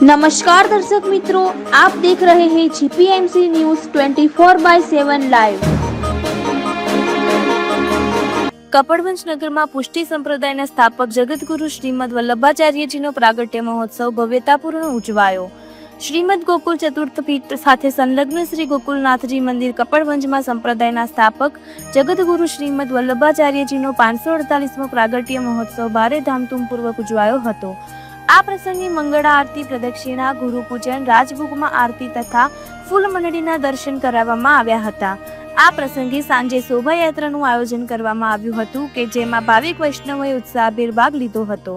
નમસ્કાર દર્શક મિત્રો આપ દેખ રહે હે GPMC news 24 by 7 live Kapadvanj નગરમાં પુષ્ટિ સંપ્રદાયના સ્થાપક જગતગુરુ શ્રીમદ વલ્લભાચાર્યજીનો પ્રાગટ્ય મહોત્સવ ભવ્યતાપૂર્ણ ઉજવાયો. શ્રીમદ ગોકુલ ચતુર્થ પીઠ સાથે સંલગ્ન શ્રી ગોકુલનાથજી મંદિર કપડવંજમાં સંપ્રદાયના સ્થાપક જગતગુરુ શ્રીમદ વલ્લભાચાર્યજીનો પાંચસો અડતાલીસમો પ્રાગટ્ય મહોત્સવ ભારે ધામધૂમપૂર્વક ઉજવાયો હતો. આ પ્રસંગે મંગળા આરતી પ્રદક્ષિણા, ગુરુ પૂજન, રાજભોગમાં આરતી તથા ફૂલ મંડળીના દર્શન કરાવવામાં આવ્યા હતા. આ પ્રસંગે સાંજે શોભાયાત્રાનું આયોજન કરવામાં આવ્યું હતું કે જેમાં ભાવિક વૈષ્ણવોએ ઉત્સાહભેર ભાગ લીધો હતો.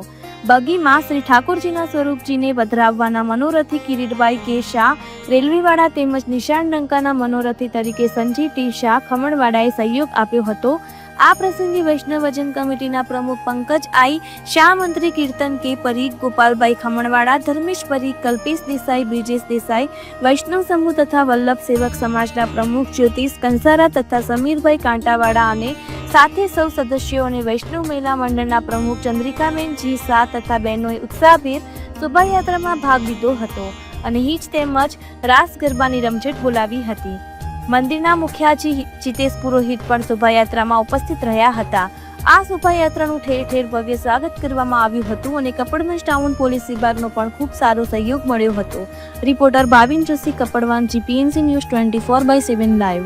બગીમાં શ્રી ઠાકોરજીના સ્વરૂપજીને વધરાવવાના મનોરથી કિરીટભાઈ કે શાહ રેલવેવાળા તેમજ નિશાન ડંકાના મનોરથી તરીકે સંજી ટી શાહ ખમણવાડાએ સહયોગ આપ્યો હતો. આ પ્રસંગે વૈષ્ણવ ભજન કમિટીના પ્રમુખ પંકજ આઈ શાહ મંત્રી કીર્તન કે પરીખ ગોપાલભાઈ ખમણવાડા ધર્મેશ પરીખ કલ્પેશ દેસાઈ, બ્રિજેશ દેસાઈ, વૈષ્ણવ સમૂહ તથા વલ્લભ સેવક સમાજના પ્રમુખ જ્યોતિષ કંસારા તથા સમીરભાઈ કાંટાવાડા અને સાથે સૌ સદસ્યો અને વૈષ્ણવ મહિલા મંડળના પ્રમુખ ચંદ્રિકાબેન જી શાહ તથા બહેનોએ ઉત્સાહભેર શોભાયાત્રામાં ભાગ લીધો હતો અને હિચ તેમજ રાસ ગરબાની રમઝટ બોલાવી હતી. મંદિરના મુખ્યાજી જીતેશ પુરોહિત પણ શોભાયાત્રામાં ઉપસ્થિત રહ્યા હતા. આ શોભાયાત્રાનું ઠેર ઠેર ભવ્ય સ્વાગત કરવામાં આવ્યું હતું અને કપડવંજ ટાઉન પોલીસ વિભાગનો પણ ખૂબ સારો સહયોગ મળ્યો હતો. Reporter Bhavin Joshi Kapadvanj GPNC news twenty four by seven live.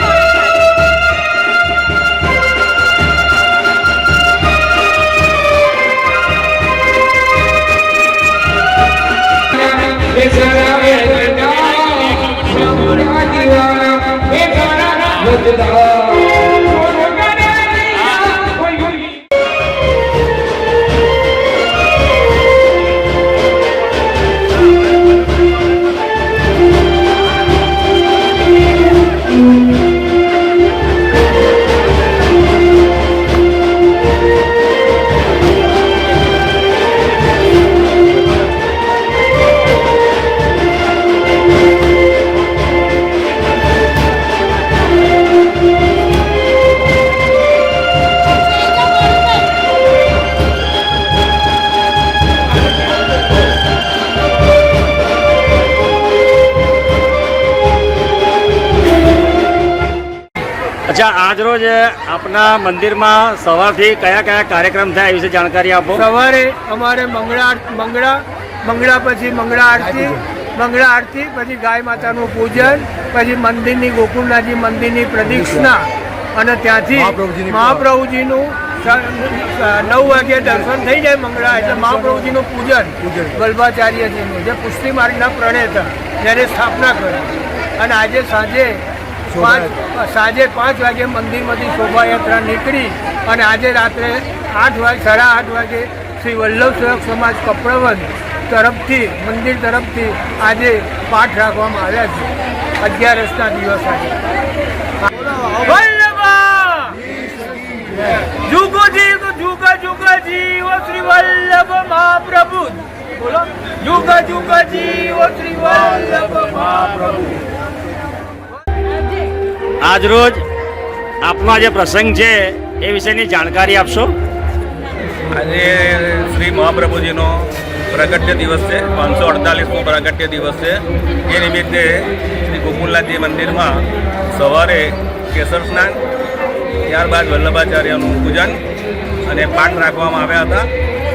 અચ્છા આજરોજ આપના મંદિરમાં સવારથી કયા કયા કાર્યક્રમ થાય એ વિશે જાણકારી આપો. સવારે અમારે મંગળા મંગળા મંગળા પછી મંગળા આરતી મંગળા આરતી પછી ગાય માતાનું પૂજન પછી મંદિરની ગોકુળનાથજી મંદિરની પ્રદક્ષિણા અને ત્યાંથી મહાપ્રભુજીનું નવ વાગે દર્શન થઈ જાય મંગળા એટલે મહાપ્રભુજીનું પૂજન. વલ્ભાચાર્યજીનું જે પુષ્ટિ માર્ગના પ્રણેતા જ્યારે સ્થાપના કરી અને આજે સાંજે સાંજે પાંચ વાગે મંદિરમાંથી શોભાયાત્રા નીકળી અને આજે રાત્રે આઠ વાગે, સાડા આઠ વાગે શ્રી વલ્લભ સેવક સમાજ કપડવંત તરફથી, મંદિર તરફથી આજે પાઠ રાખવામાં આવ્યા છે. અગિયારસના દિવસ આજે. જુગો જીવ જુગ જુગ જીવ શ્રી વલ્લભ મહાપ્રભુ. બોલો. જુગ જુગ જીવ શ્રી વલ્લભ મહાપ્રભુ. આજરોજ આપનો જે પ્રસંગ છે એ વિશેની જાણકારી આપશો? આજે શ્રી મહાપ્રભુજીનો પ્રાગટ્ય દિવસ છે, પાંચસો અડતાલીસમો પ્રાગટ્ય દિવસ છે. એ નિમિત્તે શ્રી ગોકુલનાથજી મંદિરમાં સવારે કેસર સ્નાન, ત્યારબાદ વલ્લભાચાર્યનું પૂજન અને પાઠ રાખવામાં આવ્યા હતા.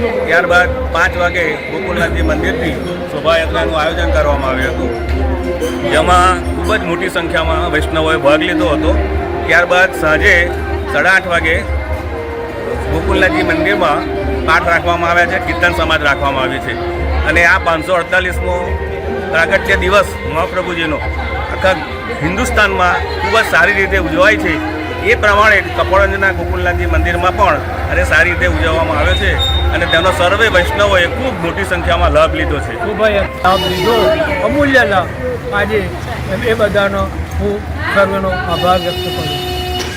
ત્યારબાદ પાંચ વાગે ગોકુલનાથજી મંદિરથી શોભાયાત્રાનું આયોજન કરવામાં આવ્યું હતું. જેમાં ખૂબ જ મોટી સંખ્યામાં વૈષ્ણવોએ ભાગ લીધો હતો. ત્યારબાદ સાંજે સાડા આઠ વાગે ગોકુલનાથજી મંદિરમાં પાઠ રાખવામાં આવ્યા છે, કીર્તન સમાજ રાખવામાં આવ્યો છે. અને આ પાંચસો અડતાલીસમો પ્રાગટ્ય દિવસ મહાપ્રભુજીનો આખા હિન્દુસ્તાનમાં ખૂબ જ સારી રીતે ઉજવાય છે. એ પ્રમાણે કપોળંજના ગોકુલનાથજી મંદિરમાં પણ અને સારી રીતે ઉજવવામાં આવે છે અને તેનો સર્વે વૈષ્ણવોએ ખૂબ મોટી સંખ્યામાં લાભ લીધો છે. ખૂબ લાભ લીધો. અમૂલ્ય લાભ. આજે એ બધાનો હું સર્વેનો આભાર વ્યક્ત કરું